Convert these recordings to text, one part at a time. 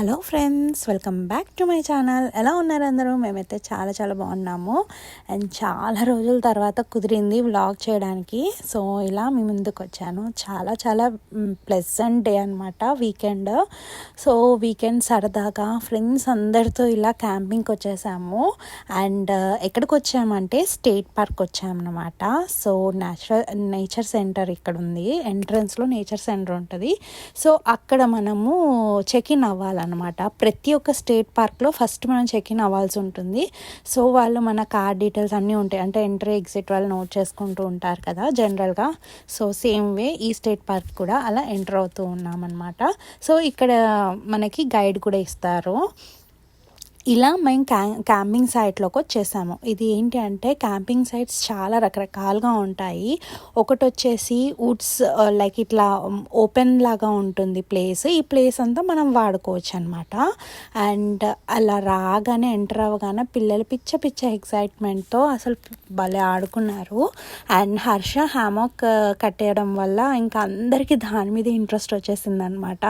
Hello friends welcome back to my channel. ఎలా ఉన్నారు అందరూ? మేమైతే చాలా చాలా బాగున్నాము. అండ్ చాలా రోజుల తర్వాత కుదిరింది వ్లాగ్ చేయడానికి. సో ఇలా మీ ముందుకు వచ్చాను. చాలా చాలా ప్లెజెంట్ డే అనమాట వీకెండ్ సో వీకెండ్ సరదాగా ఫ్రెండ్స్ అందరితో ఇలా క్యాంపింగ్కి వచ్చేసాము. అండ్ uh, ఎక్కడికి వచ్చామంటే స్టేట్ పార్క్ వచ్చామన్నమాట సో నేచురల్ నేచర్ సెంటర్ ఇక్కడ ఉంది. ఎంట్రన్స్లో నేచర్ సెంటర్ ఉంటుంది. సో అక్కడ మనము చెక్ ఇన్ అవ్వాలన్నమాట. అనమాట ప్రతి ఒక్క స్టేట్ పార్క్లో ఫస్ట్ మనం చెక్ ఇన్ అవ్వాల్సి ఉంటుంది. సో వాళ్ళు మన కార్డ్ డీటెయిల్స్ అన్నీ ఉంటాయి. అంటే ఎంట్రీ ఎగ్జిట్ వాళ్ళు నోట్ చేసుకుంటూ ఉంటారు కదా జనరల్గా సో సేమ్ వే ఈ స్టేట్ పార్క్ కూడా అలా ఎంటర్ అవుతూ ఉన్నామన్నమాట. సో ఇక్కడ మనకి గైడ్ కూడా ఇస్తారు. ఇలా మేము క్యా క్యాంపింగ్ సైట్లోకి వచ్చేసాము. ఇది ఏంటి అంటే క్యాంపింగ్ సైట్స్ చాలా రకరకాలుగా ఉంటాయి. ఒకటి వచ్చేసి వుడ్స్ లైక్ ఇట్లా ఓపెన్ లాగా ఉంటుంది ప్లేస్. ఈ ప్లేస్ అంతా మనం వాడుకోవచ్చు అనమాట అండ్ అలా రాగానే ఎంటర్ అవ్వగానే పిల్లలు పిచ్చ పిచ్చ ఎక్సైట్మెంట్తో అసలు భలే ఆడుకున్నారు. అండ్ హర్ష హ్యామాక్ కట్టేయడం వల్ల ఇంకా అందరికీ దాని మీద ఇంట్రెస్ట్ వచ్చేసింది అనమాట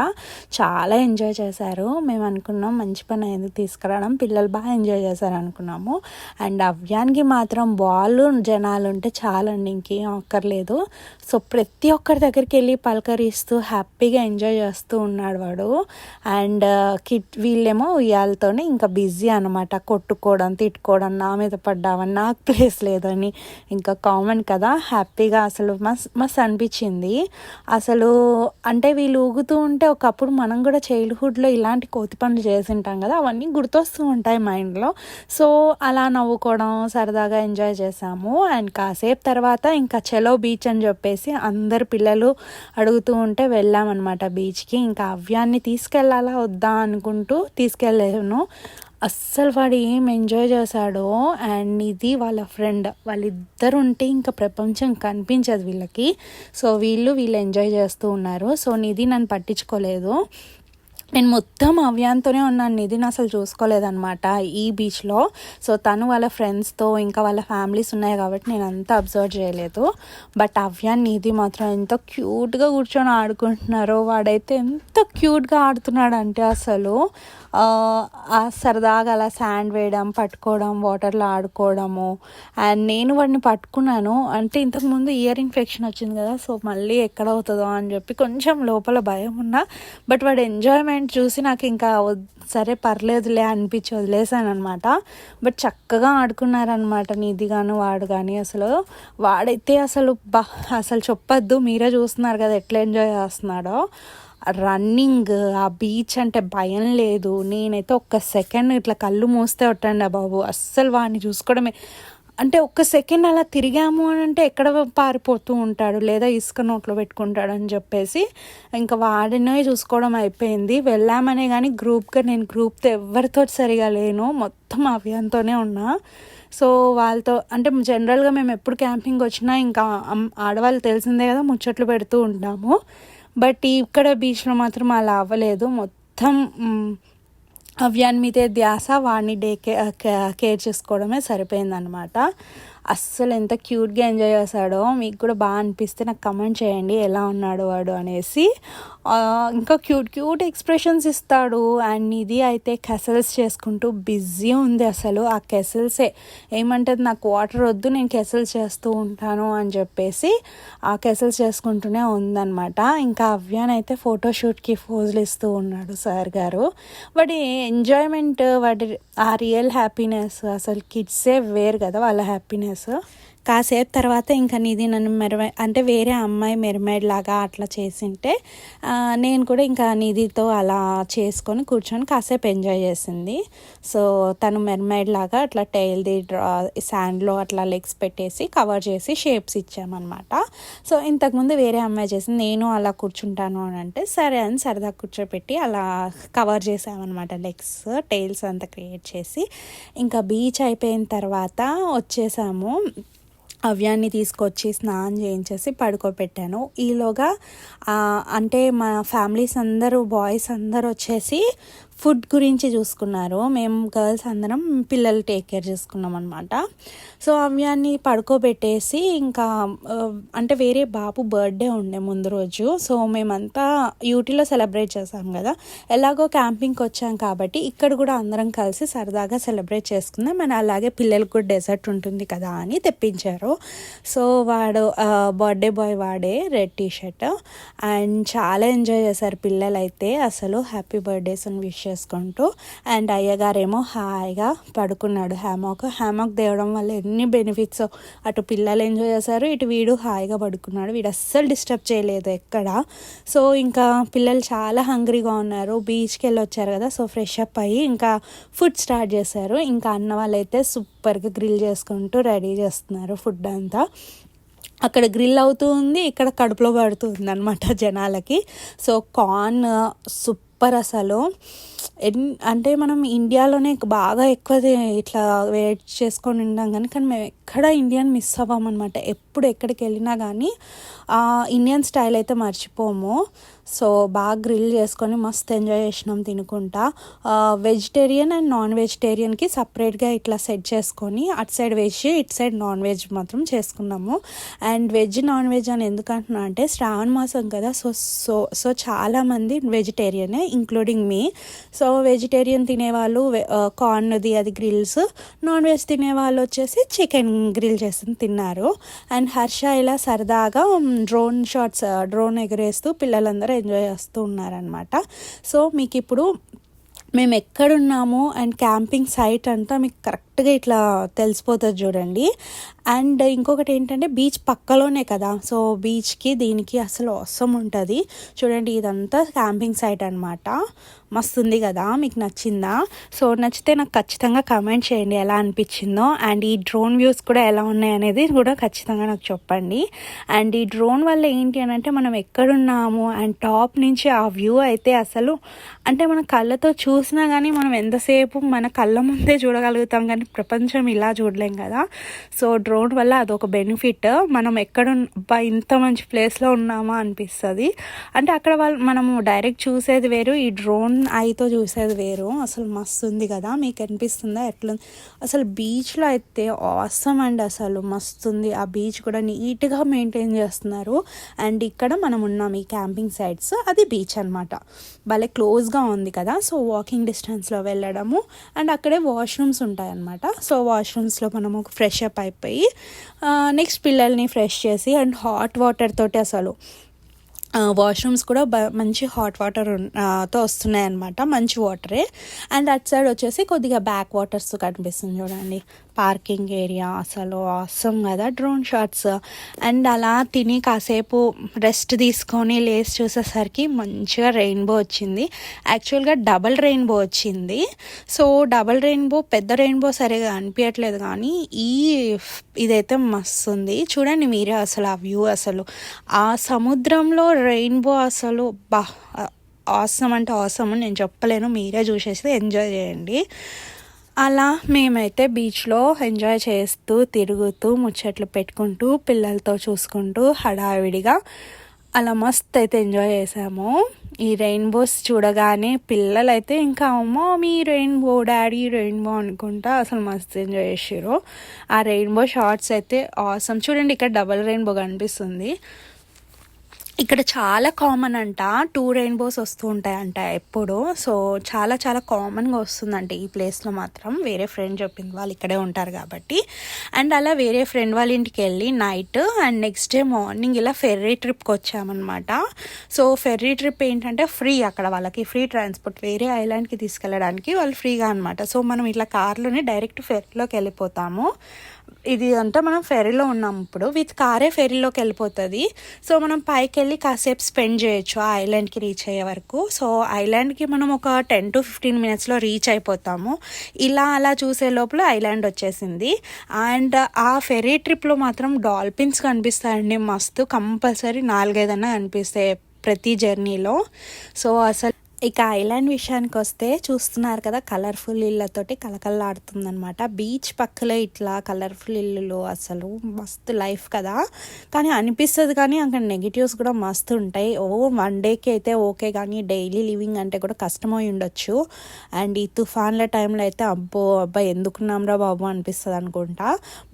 చాలా ఎంజాయ్ చేశారు. మేము అనుకున్నాం మంచి పని అయింది తీసుకురావడం. పిల్లలు బాగా ఎంజాయ్ చేశారు అనుకున్నాము అండ్ అవ్యానికి మాత్రం బాల్ జనాలు ఉంటే చాలండి ఇంకేం అక్కర్లేదు. సో ప్రతి ఒక్కరి దగ్గరికి వెళ్ళి పలకరిస్తూ హ్యాపీగా ఎంజాయ్ చేస్తూ ఉన్నాడు వాడు. అండ్ కిట్ వీళ్ళేమో ఉయ్యాలతోనే ఇంకా బిజీ అనమాట కొట్టుకోవడం తిట్టుకోవడం నా మీద పడ్డావని నాకు ప్లేస్ లేదని ఇంకా కామన్ కదా. హ్యాపీగా అసలు మస్ మస్ అనిపించింది. అసలు అంటే వీళ్ళు ఊగుతూ ఉంటే ఒకప్పుడు మనం కూడా చైల్డ్హుడ్లో ఇలాంటి కోతి పనులు చేసింటాం కదా అవన్నీ వస్తూ ఉంటాయి మైండ్లో. సో అలా నవ్వుకోవడం సరదాగా ఎంజాయ్ చేసాము. అండ్ కాసేపు తర్వాత ఇంకా చెలో బీచ్ అని చెప్పేసి అందరు పిల్లలు అడుగుతూ ఉంటే వెళ్ళామన్నమాట బీచ్కి. ఇంకా అవ్యాన్ని తీసుకెళ్ళాలా వద్దా అనుకుంటూ తీసుకెళ్ళాను. అస్సలు వాడు ఏం ఎంజాయ్ చేశాడో అండ్ ఇది వాళ్ళ ఫ్రెండ్. వాళ్ళిద్దరు ఉంటే ఇంకా ప్రపంచం కనిపించదు వీళ్ళకి. సో వీళ్ళు వీళ్ళు ఎంజాయ్ చేస్తూ ఉన్నారు. సో నిధి నన్ను పట్టించుకోలేదు. నేను మొత్తం అవ్యాంతోనే ఉన్నాను. నిధిని అసలు చూసుకోలేదనమాట ఈ బీచ్లో సో తను వాళ్ళ ఫ్రెండ్స్తో ఇంకా వాళ్ళ ఫ్యామిలీస్ ఉన్నాయి కాబట్టి నేను అంతా అబ్జర్వ్ చేయలేదు. బట్ అవ్యాన్ నిధి మాత్రం ఎంత క్యూట్గా కూర్చొని ఆడుకుంటున్నారో వాడైతే ఎంత క్యూట్గా ఆడుతున్నాడంటే అసలు. సరదాగా అలా శాండ్ వేయడం పట్టుకోవడం వాటర్లో ఆడుకోవడము. అండ్ నేను వాడిని పట్టుకున్నాను. అంటే ఇంతకుముందు ఇయర్ ఇన్ఫెక్షన్ వచ్చింది కదా సో మళ్ళీ ఎక్కడ అవుతుందో అని చెప్పి కొంచెం లోపల భయం ఉన్నా. బట్ వాడు ఎంజాయ్మెంట్ చూసి నాకు ఇంకా సరే పర్లేదులే అనిపించి వదిలేసాను అనమాట బట్ చక్కగా ఆడుకున్నారనమాట నిధి కానీ వాడు కానీ అసలు. వాడైతే అసలు బా అసలు చెప్పొద్దు మీరే చూస్తున్నారు కదా ఎట్లా ఎంజాయ్ చేస్తున్నాడో. రన్నింగ్ ఆ బీచ్ అంటే భయం లేదు. నేనైతే ఒక్క సెకండ్ ఇట్లా కళ్ళు మూస్తే ఒట్టండి బాబు. అస్సలు వాడిని చూసుకోవడమే. అంటే ఒక్క సెకండ్ అలా తిరిగాము అని అంటే ఎక్కడ పారిపోతూ ఉంటాడు. లేదా ఇసుక నోట్లో పెట్టుకుంటాడు అని చెప్పేసి ఇంకా వాడినే చూసుకోవడం అయిపోయింది. వెళ్ళామనే కానీ గ్రూప్గా నేను గ్రూప్తో ఎవరితో సరిగా లేను. మొత్తం అవ్యంతోనే ఉన్నా. సో వాళ్ళతో అంటే జనరల్గా మేము ఎప్పుడు క్యాంపింగ్ వచ్చినా ఇంకా ఆడవాళ్ళు తెలిసిందే కదా ముచ్చట్లు పెడుతూ ఉంటాము. బట్ ఇక్కడ బీచ్లో మాత్రం అలా అవ్వలేదు. మొత్తం అవ్యాన్ మీదే ధ్యాస వాడిని డే కేర్ చేసుకోవడమే సరిపోయిందనమాట అస్సలు ఎంత క్యూట్గా ఎంజాయ్ చేశాడో మీకు కూడా బాగా అనిపిస్తే నాకు కమెంట్ చేయండి ఎలా ఉన్నాడు వాడు అనేసి. ఇంకా క్యూట్ క్యూట్ ఎక్స్ప్రెషన్స్ ఇస్తాడు. అండ్ ఇది అయితే కెసల్స్ చేసుకుంటూ బిజీ ఉంది అసలు. ఆ కెసల్సే ఏమంటుంది నాకు వాటర్ వద్దు నేను కెసల్స్ చేస్తూ ఉంటాను అని చెప్పేసి ఆ కెసల్స్ చేసుకుంటూనే ఉందన్నమాట. ఇంకా అవ్యాన్ అయితే ఫోటోషూట్కి ఫోజులు ఇస్తూ ఉన్నాడు సార్ గారు. వాడి ఎంజాయ్మెంట్ వాడి ఆ రియల్ హ్యాపీనెస్ అసలు కిడ్సే వేరు కదా వాళ్ళ హ్యాపీనెస్ So. కాసేపు తర్వాత ఇంకా నిధి నన్ను మెరమై అంటే వేరే అమ్మాయి మెరమైడ్ లాగా అట్లా చేసింటే నేను కూడా ఇంకా నిధితో అలా చేసుకొని కూర్చొని కాసేపు ఎంజాయ్ చేసింది. సో తను మెర్మైడ్ లాగా అట్లా టైల్ది డ్రా శాండ్లో అట్లా లెగ్స్ పెట్టేసి కవర్ చేసి షేప్స్ ఇచ్చామన్నమాట. సో ఇంతకుముందు వేరే అమ్మాయి చేసింది నేను అలా కూర్చుంటాను అని అంటే సరే అని సరదా కూర్చోపెట్టి అలా కవర్ చేసామన్నమాట లెగ్స్ టైల్స్ అంతా క్రియేట్ చేసి. ఇంకా బీచ్ అయిపోయిన తర్వాత వచ్చేసాము. అవ్యాన్ని తీసుకొచ్చి స్నానం చేయించేసి పడుకోబెట్టాను. ఈలోగా అంటే మా ఫ్యామిలీస్ అందరూ బాయ్స్ అందరూ వచ్చేసి ఫుడ్ గురించి చూసుకున్నారు. మేము గర్ల్స్ అందరం పిల్లలు టేక్ కేర్ చేసుకున్నాం అనమాట సో అవ్యాన్ని పడుకోబెట్టేసి ఇంకా అంటే వేరే బాబు బర్త్డే ఉండే ముందు రోజు. సో మేమంతా యూటీలో సెలబ్రేట్ చేసాం కదా. ఎలాగో క్యాంపింగ్కి వచ్చాం కాబట్టి ఇక్కడ కూడా అందరం కలిసి సరదాగా సెలబ్రేట్ చేసుకుందాం. అండ్ అలాగే పిల్లలకు కూడా డెజర్ట్ ఉంటుంది కదా అని తెప్పించారు. సో వాడు బర్త్డే బాయ్ వాడే రెడ్ టీ షర్ట్ అండ్ చాలా ఎంజాయ్ చేశారు పిల్లలైతే. అసలు హ్యాపీ బర్త్డేస్ అని విషయం చేసుకుంటూ అండ్ అయ్యగారేమో హాయిగా పడుకున్నాడు హ్యామాక్ హ్యామాక్ దేవడం వల్ల ఎన్ని బెనిఫిట్స్ అటు పిల్లలు ఎంజాయ్ చేశారు ఇటు వీడు హాయిగా పడుకున్నాడు. వీడు అస్సలు డిస్టర్బ్ చేయలేదు ఎక్కడ. సో ఇంకా పిల్లలు చాలా హంగ్రీగా ఉన్నారు. బీచ్కి వెళ్ళి వచ్చారు కదా సో ఫ్రెష్ అప్ అయ్యి ఇంకా ఫుడ్ స్టార్ట్ చేశారు. ఇంకా అన్న వాళ్ళైతే సూపర్గా గ్రిల్ చేసుకుంటూ రెడీ చేస్తున్నారు ఫుడ్ అంతా. అక్కడ గ్రిల్ అవుతూ ఉంది ఇక్కడ కడుపులో పడుతుంది అనమాట జనాలకి. సో కార్న్ సూపర్ అసలు ఎన్ అంటే మనం ఇండియాలోనే బాగా ఎక్కువ ఇట్లా వెయిట్ చేసుకొని ఉంటాం కానీ కానీ మేము ఎక్కడ ఇండియన్ మిస్ అవ్వం అనమాట ఎప్పుడు ఎక్కడికి వెళ్ళినా కానీ ఇండియన్ స్టైల్ అయితే మర్చిపోము. సో బాగా గ్రిల్ చేసుకొని మస్తు ఎంజాయ్ చేసినాం తినుకుంటా. వెజిటేరియన్ అండ్ నాన్ వెజిటేరియన్కి సపరేట్గా ఇట్లా సెట్ చేసుకొని అటు సైడ్ వెజ్ ఇటు సైడ్ నాన్ వెజ్ మాత్రం చేసుకున్నాము. అండ్ వెజ్ నాన్ వెజ్ అని ఎందుకంటున్నా అంటే శ్రావణ మాసం కదా సో సో సో చాలామంది వెజిటేరియనే ఇంక్లూడింగ్ మీ. సో వెజిటేరియన్ తినేవాళ్ళు కార్న్ది అది గ్రిల్స్ నాన్ వెజ్ తినేవాళ్ళు వచ్చేసి చికెన్ గ్రిల్ చేసి తిన్నారు. అండ్ హర్ష ఇలా సరదాగా డ్రోన్ షాట్స్ డ్రోన్ ఎగరేస్తూ పిల్లలందరూ ఎంజాయ్ చేస్తూ ఉన్నారనమాట సో మీకు ఇప్పుడు మేము ఎక్కడున్నాము అండ్ క్యాంపింగ్ సైట్ అంతా మీకు కరెక్ట్గా ఇట్లా తెలిసిపోతుంది చూడండి. అండ్ ఇంకొకటి ఏంటంటే బీచ్ పక్కలోనే కదా. సో బీచ్కి దీనికి అసలు అవసరం ఉంటుంది. చూడండి ఇదంతా క్యాంపింగ్ సైట్ అనమాట మస్తుంది కదా మీకు నచ్చిందా? సో నచ్చితే నాకు ఖచ్చితంగా కమెంట్ చేయండి ఎలా అనిపించిందో. అండ్ ఈ డ్రోన్ వ్యూస్ కూడా ఎలా ఉన్నాయనేది కూడా ఖచ్చితంగా నాకు చెప్పండి. అండ్ ఈ డ్రోన్ వల్ల ఏంటి అని అంటే మనం ఎక్కడున్నాము అండ్ టాప్ నుంచి ఆ వ్యూ అయితే అసలు అంటే మన కళ్ళతో చూసినా కానీ మనం ఎంతసేపు మన కళ్ళ ముందే చూడగలుగుతాం కానీ ప్రపంచం ఇలా చూడలేం కదా. సో డ్రోన్ వల్ల అదొక బెనిఫిట్. మనం ఎక్కడ అబ్బా ఇంత మంచి ప్లేస్లో ఉన్నామా అనిపిస్తుంది. అంటే అక్కడ వాళ్ళు మనము డైరెక్ట్ చూసేది వేరు ఈ డ్రోన్ ఐతో చూసేది వేరు. అసలు మస్తు ఉంది కదా మీకు అనిపిస్తుందా? ఎట్లుంది అసలు బీచ్లో అయితే ఆసం అండ్ అసలు మస్తు ఉంది ఆ బీచ్ కూడా నీట్గా మెయింటైన్ చేస్తున్నారు. అండ్ ఇక్కడ మనం ఉన్నాం ఈ క్యాంపింగ్ సైట్స్. అది బీచ్ అనమాట భలే క్లోజ్గా ఉంది కదా. సో వాకింగ్ డిస్టెన్స్లో వెళ్ళడము. అండ్ అక్కడే వాష్రూమ్స్ ఉంటాయి అనమాట సో వాష్రూమ్స్లో మనము ఫ్రెష్ అప్ అయిపోయి నెక్స్ట్ పిల్లల్ని ఫ్రెష్ చేసి అండ్ హాట్ వాటర్ తోటి అసలు వాష్రూమ్స్ కూడా బ మంచి హాట్ వాటర్తో వస్తున్నాయి అనమాట మంచి వాటరే అండ్ అట్ సైడ్ వచ్చేసి కొద్దిగా బ్యాక్ వాటర్స్ కనిపిస్తుంది చూడండి. పార్కింగ్ ఏరియా అసలు అవసరం కదా డ్రోన్ షాట్స్. అండ్ అలా తిని కాసేపు రెస్ట్ తీసుకొని లేస్ చూసేసరికి మంచిగా రెయిన్బో వచ్చింది. యాక్చువల్గా డబల్ రెయిన్బో వచ్చింది. సో డబల్ రెయిన్బో పెద్ద రెయిన్బో సరిగా అనిపించట్లేదు కానీ ఈ ఇదైతే మస్తు ఉంది. చూడండి మీరే అసలు ఆ వ్యూ అసలు. ఆ సముద్రంలో రెయిన్బో అసలు బా ఆసమ్ అంటే ఆసమ్ నేను చెప్పలేను. మీరే చూసేసి ఎంజాయ్ చేయండి. అలా మేమైతే బీచ్లో ఎంజాయ్ చేస్తూ తిరుగుతూ ముచ్చట్లు పెట్టుకుంటూ పిల్లలతో చూసుకుంటూ హడావిడిగా అలా మస్త్ అయితే ఎంజాయ్ చేసాము. ఈ రెయిన్బోస్ చూడగానే పిల్లలైతే ఇంకా అమ్మో మీ రెయిన్బో డాడీ రెయిన్బో అనుకుంటా అసలు మస్త్ ఎంజాయ్ చేసారు ఆ రెయిన్బో షార్ట్స్ అయితే ఆసం చూడండి ఇక్కడ డబల్ రెయిన్బో కనిపిస్తుంది. ఇక్కడ చాలా కామన్ అంట. టూ రెయిన్బోస్ వస్తూ ఉంటాయంట ఎప్పుడు. సో చాలా చాలా కామన్గా వస్తుందంట ఈ ప్లేస్లో మాత్రం. వేరే ఫ్రెండ్ చెప్పింది వాళ్ళు ఇక్కడే ఉంటారు కాబట్టి. అండ్ అలా వేరే ఫ్రెండ్ వాళ్ళ ఇంటికి వెళ్ళి night and next day morning ఇలా ఫెర్రీ ట్రిప్కి వచ్చామన్నమాట. సో ఫెర్రీ ట్రిప్ ఏంటంటే ఫ్రీ అక్కడ వాళ్ళకి. ఫ్రీ ట్రాన్స్పోర్ట్ వేరే ఐలాండ్కి తీసుకెళ్ళడానికి వాళ్ళు ఫ్రీగా అనమాట సో మనం ఇట్లా కార్లోనే డైరెక్ట్ ఫెర్రీలోకి వెళ్ళిపోతాము. ఇది అంతా మనం ఫెరీలో ఉన్నాం ఇప్పుడు. విత్ కారే ఫెరీలోకి వెళ్ళిపోతుంది. సో మనం పైకి వెళ్ళి కాసేపు స్పెండ్ చేయొచ్చు ఆ ఐలాండ్కి రీచ్ అయ్యే వరకు. సో ఐలాండ్కి మనం ఒక టెన్ టు ఫిఫ్టీన్ మినిట్స్లో రీచ్ అయిపోతాము. ఇలా అలా చూసే లోపల ఐలాండ్ వచ్చేసింది. అండ్ ఆ ఫెరీ ట్రిప్లో మాత్రం డాల్ఫిన్స్ కనిపిస్తాయండి. మస్తు కంపల్సరీ నాలుగైదన్నా కనిపిస్తాయి ప్రతి జర్నీలో. సో అసలు ఇక ఐలాండ్ విషయానికి వస్తే చూస్తున్నారు కదా కలర్ఫుల్ ఇళ్ళతోటి కలకల్లాడుతుందనమాట బీచ్ పక్కలో ఇట్లా కలర్ఫుల్ ఇల్లులు అసలు మస్తు లైఫ్ కదా. కానీ అనిపిస్తుంది కానీ అక్కడ నెగిటివ్స్ కూడా మస్తు ఉంటాయి. ఓ వన్ డేకి అయితే ఓకే కానీ డైలీ లివింగ్ అంటే కూడా కష్టమై ఉండొచ్చు. అండ్ ఈ తుఫాన్ల టైంలో అయితే అబ్బో అబ్బా ఎందుకున్నాంరా బాబు అనిపిస్తుంది అనుకుంటా.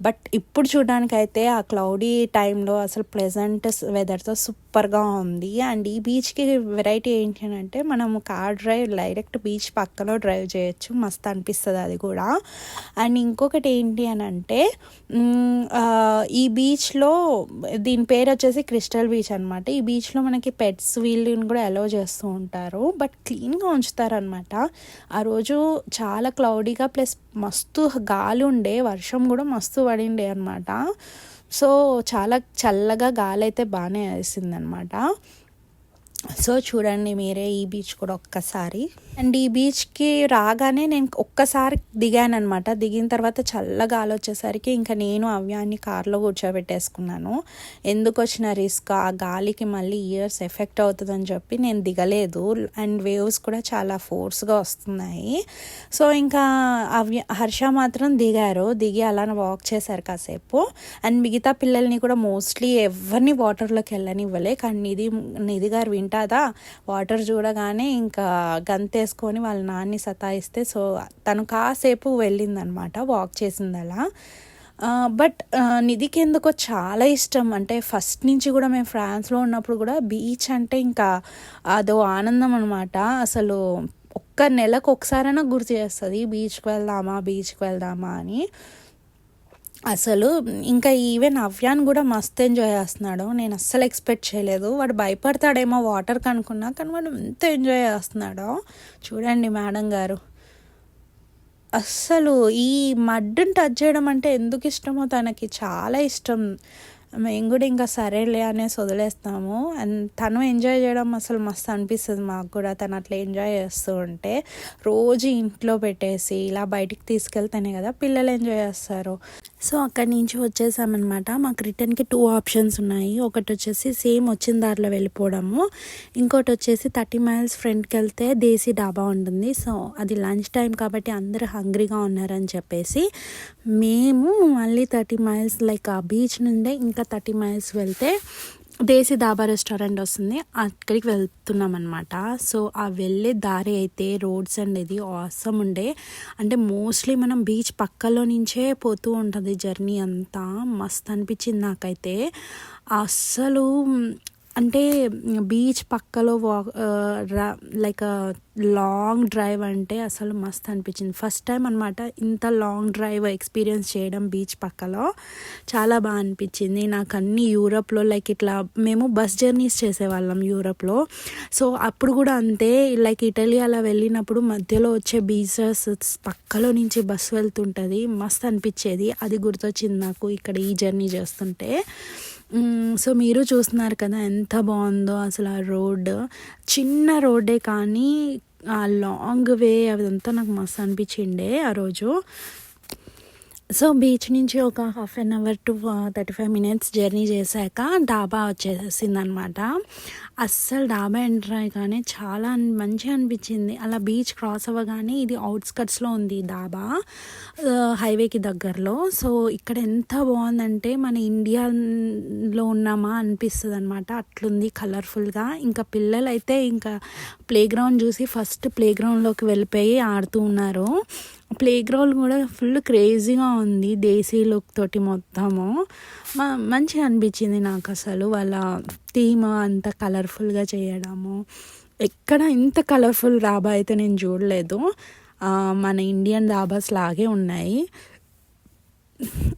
బట్ ఇప్పుడు చూడడానికైతే అయితే ఆ క్లౌడీ టైంలో అసలు ప్లెజెంట్ వెదర్తో సూపర్గా ఉంది. అండ్ ఈ బీచ్కి వెరైటీ ఏంటి అని అంటే మనం కార్ డ్రైవ్ డైరెక్ట్ బీచ్ పక్కలో డ్రైవ్ చేయొచ్చు. మస్తు అనిపిస్తుంది అది కూడా. అండ్ ఇంకొకటి ఏంటి అని అంటే ఈ బీచ్లో దీని పేరు వచ్చేసి క్రిస్టల్ బీచ్ అనమాట ఈ బీచ్లో మనకి పెట్స్ వీళ్ళని కూడా అలో చేస్తూ ఉంటారు. బట్ క్లీన్గా ఉంచుతారనమాట ఆ రోజు చాలా క్లౌడీగా ప్లస్ మస్తు గాలి ఉండే వర్షం కూడా మస్తు పడిండే అనమాట సో చాలా చల్లగా గాలి అయితే బాగానే వేసిందనమాట సో చూడండి మీరే ఈ బీచ్ కూడా ఒక్కసారి. అండ్ ఈ బీచ్కి రాగానే నేను ఒక్కసారి దిగాను అనమాట దిగిన తర్వాత చల్లగా వచ్చేసరికి ఇంకా నేను అవ్యాన్ని కార్లో కూర్చోబెట్టేసుకున్నాను. ఎందుకు వచ్చిన రిస్క్? ఆ గాలికి మళ్ళీ ఇయర్స్ ఎఫెక్ట్ అవుతుందని చెప్పి నేను దిగలేదు. అండ్ వేవ్స్ కూడా చాలా ఫోర్స్గా వస్తున్నాయి. సో ఇంకా అవ్య హర్ష మాత్రం దిగారు. దిగి అలా వాక్ చేశారు కాసేపు. అండ్ మిగతా పిల్లల్ని కూడా మోస్ట్లీ ఎవరిని వాటర్లోకి వెళ్ళనివ్వలే. కానీ నిధి నిధి గారు కదా వాటర్ చూడగానే ఇంకా గంతేసుకొని వాళ్ళ నాన్ని సతాయిస్తే సో తను కాసేపు వెళ్ళిందనమాట వాక్ చేసింది అలా బట్ నిధికి ఎందుకో చాలా ఇష్టం. అంటే ఫస్ట్ నుంచి కూడా మేము ఫ్రాన్స్లో ఉన్నప్పుడు కూడా బీచ్ అంటే ఇంకా అదో ఆనందం అనమాట. అసలు ఒక్క నెలకు ఒకసారైనా గుర్తు చేస్తుంది బీచ్కి వెళ్దామా బీచ్కి వెళ్దామా అని. అసలు ఇంకా ఈవెన్ అవ్యాన్ కూడా మస్తు ఎంజాయ్ చేస్తున్నాడు. నేను అస్సలు ఎక్స్పెక్ట్ చేయలేదు. వాడు భయపడతాడేమో వాటర్ కనుక్కున్నా కానీ వాడు ఎంత ఎంజాయ్ చేస్తున్నాడో. చూడండి మేడం గారు. అస్సలు ఈ మడ్డుని టచ్ చేయడం అంటే ఎందుకు ఇష్టమో తనకి చాలా ఇష్టం. మేము కూడా ఇంకా సరేలే అనేసి వదిలేస్తాము. అండ్ తను ఎంజాయ్ చేయడం అసలు మస్తు అనిపిస్తుంది మాకు కూడా. తను అట్లా ఎంజాయ్ చేస్తూ ఉంటే రోజు ఇంట్లో పెట్టేసి ఇలా బయటికి తీసుకెళ్తేనే కదా పిల్లలు ఎంజాయ్ చేస్తారు. సో అక్కడి నుంచి వచ్చేసామన్నమాట. మాకు రిటర్న్కి టూ ఆప్షన్స్ ఉన్నాయి. ఒకటి వచ్చేసి సేమ్ వచ్చిన దారిలో వెళ్ళిపోవడము. ఇంకోటి వచ్చేసి థర్టీ మైల్స్ ఫ్రంట్కి వెళ్తే దేశీ డాబా ఉంటుంది. సో అది లంచ్ టైం కాబట్టి అందరూ హంగ్రీగా ఉన్నారని చెప్పేసి మేము మళ్ళీ థర్టీ మైల్స్ లైక్ ఆ బీచ్ నుండే ఇంకా థర్టీ మైల్స్ వెళ్తే దేశీ దాబా రెస్టారెంట్ వస్తుంది. అక్కడికి వెళ్తున్నాం అనమాట సో ఆ వెళ్ళే దారి అయితే రోడ్స్ అనేది ఆసం ఉండే. అంటే మోస్ట్లీ మనం బీచ్ పక్కలో నుంచే పోతూ ఉంటుంది జర్నీ అంతా. మస్త్ అనిపించింది నాకైతే. అస్సలు అంటే బీచ్ పక్కలో వా లైక్ లాంగ్ డ్రైవ్ అంటే అసలు మస్త్ అనిపించింది. ఫస్ట్ టైం అనమాట ఇంత లాంగ్ డ్రైవ్ ఎక్స్పీరియన్స్ చేయడం బీచ్ పక్కలో. చాలా బాగా అనిపించింది. నాకు అన్ని యూరప్లో లైక్ ఇట్లా మేము బస్ జర్నీస్ చేసేవాళ్ళం యూరప్లో. సో అప్పుడు కూడా అంతే. లైక్ ఇటలీ అలా వెళ్ళినప్పుడు మధ్యలో వచ్చే బీచెస్ పక్కలో నుంచి బస్సు వెళ్తుంటుంది. మస్త్ అనిపించేది. అది గుర్తొచ్చింది నాకు ఇక్కడ ఈ జర్నీ చేస్తుంటే. సో మీరు చూస్తున్నారు కదా ఎంత బాగుందో అసలు ఆ రోడ్ చిన్న రోడ్డే కానీ ఆ లాంగ్ వే అదంతా నాకు మస్తు అనిపించిండే ఆ రోజు. సో బీచ్ నుంచి ఒక half an hour to thirty five minutes journey చేశాక డాబా వచ్చేసింది అనమాట అస్సలు డాబా ఎంటర్ అయ్యగానే చాలా మంచిగా అనిపించింది. అలా బీచ్ క్రాస్ అవ్వగానే ఇది అవుట్స్కట్స్లో ఉంది డాబా హైవేకి దగ్గరలో. సో ఇక్కడ ఎంత బాగుందంటే మన ఇండియాలో ఉన్నామా అనిపిస్తుంది అనమాట అట్లుంది కలర్ఫుల్గా. ఇంకా పిల్లలు అయితే ఇంకా ప్లే గ్రౌండ్ చూసి ఫస్ట్ ప్లే గ్రౌండ్లోకి వెళ్ళిపోయి ఆడుతూ ఉన్నారు. ప్లే గ్రౌండ్ కూడా ఫుల్ క్రేజీగా ఉంది దేశీ లుక్ తోటి మొత్తము. మ- మంచిగా అనిపించింది నాకు అసలు వాళ్ళ థీమ్ అంత కలర్ఫుల్గా చేయడము. ఎక్కడ ఇంత కలర్ఫుల్ డాబా అయితే నేను చూడలేదు. మన ఇండియన్ డాబాస్ లాగే ఉన్నాయి.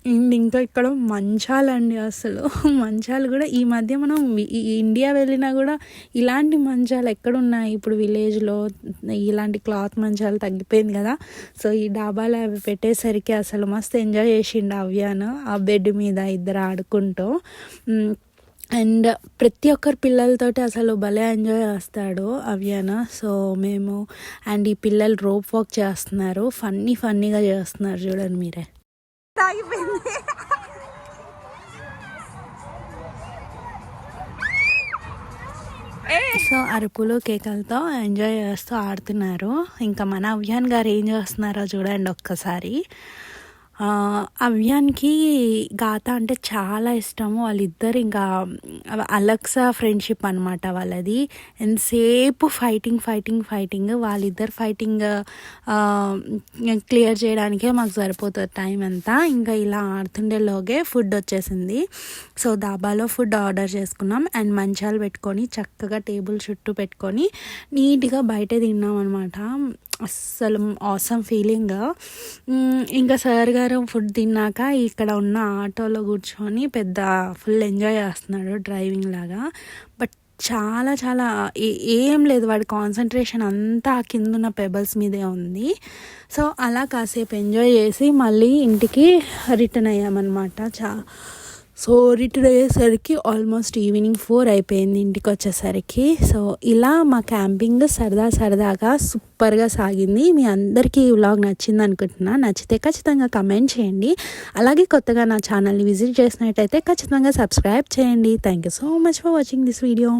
అండ్ ఇంకా ఇక్కడ మంచాలండి అసలు. మంచాలు కూడా ఈ మధ్య మనం ఈ ఇండియా వెళ్ళినా కూడా ఇలాంటి మంచాలు ఎక్కడున్నాయి? ఇప్పుడు విలేజ్లో ఇలాంటి క్లాత్ మంచాలు తగ్గిపోయింది కదా. సో ఈ డాబాలో అవి పెట్టేసరికి అసలు మస్తు ఎంజాయ్ చేసిండు అవ్యాను. ఆ బెడ్ మీద ఇద్దరు ఆడుకుంటూ. అండ్ ప్రతి ఒక్కరు పిల్లలతోటి అసలు భలే ఎంజాయ్ చేస్తాడు అవ్యాన. సో మేము అండ్ ఈ పిల్లలు రోప్ వాక్ చేస్తున్నారు. ఫన్నీ ఫన్నీగా చేస్తున్నారు చూడండి మీరే. ఆగిపోయింది సో అరకులు కేకలతో ఎంజాయ్ చేస్తూ ఆడుతున్నారు. ఇంకా మన అవ్యాన్ గారు ఏం చేస్తున్నారో చూడండి ఒక్కసారి. అవ్యాన్కి గాత అంటే చాలా ఇష్టము. వాళ్ళిద్దరు ఇంకా అలక్సా ఫ్రెండ్షిప్ అనమాట వాళ్ళది. ఎంతసేపు ఫైటింగ్ ఫైటింగ్ ఫైటింగ్ వాళ్ళిద్దరు ఫైటింగ్ క్లియర్ చేయడానికే మాకు సరిపోతుంది టైం అంతా. ఇంకా ఇలా ఆడుతుండేలోగే ఫుడ్ వచ్చేసింది. సో దాబాలో ఫుడ్ ఆర్డర్ చేసుకున్నాం. అండ్ మంచాలు పెట్టుకొని చక్కగా టేబుల్ చుట్టూ పెట్టుకొని నీట్గా బయట తిన్నాం అనమాట అస్సలు ఆసమ్ ఫీలింగ్ ఇంకా సార్ గారు ఫుడ్ తిన్నాక ఇక్కడ ఉన్న ఆటోలో కూర్చొని పెద్ద ఫుల్ ఎంజాయ్ చేస్తున్నాడు డ్రైవింగ్ లాగా. బట్ చాలా చాలా ఏం లేదు వాడి కాన్సన్ట్రేషన్ అంతా కింద ఉన్న పెబల్స్ మీదే ఉంది. సో అలా కాసేపు ఎంజాయ్ చేసి మళ్ళీ ఇంటికి రిటర్న్ అయ్యామన్నమాట. చా సో రిటర్న్ అయ్యేసరికి ఆల్మోస్ట్ ఈవినింగ్ ఫోర్ అయిపోయింది ఇంటికి వచ్చేసరికి సో ఇలా మా క్యాంపింగ్ సరదా సరదాగా సూపర్గా సాగింది. మీ అందరికీ ఈ వ్లాగ్ నచ్చింది అనుకుంటున్నా. నచ్చితే ఖచ్చితంగా కమెంట్ చేయండి. అలాగే కొత్తగా నా ఛానల్ని విజిట్ చేసినట్టయితే ఖచ్చితంగా సబ్స్క్రైబ్ చేయండి. Thank you so much for watching this video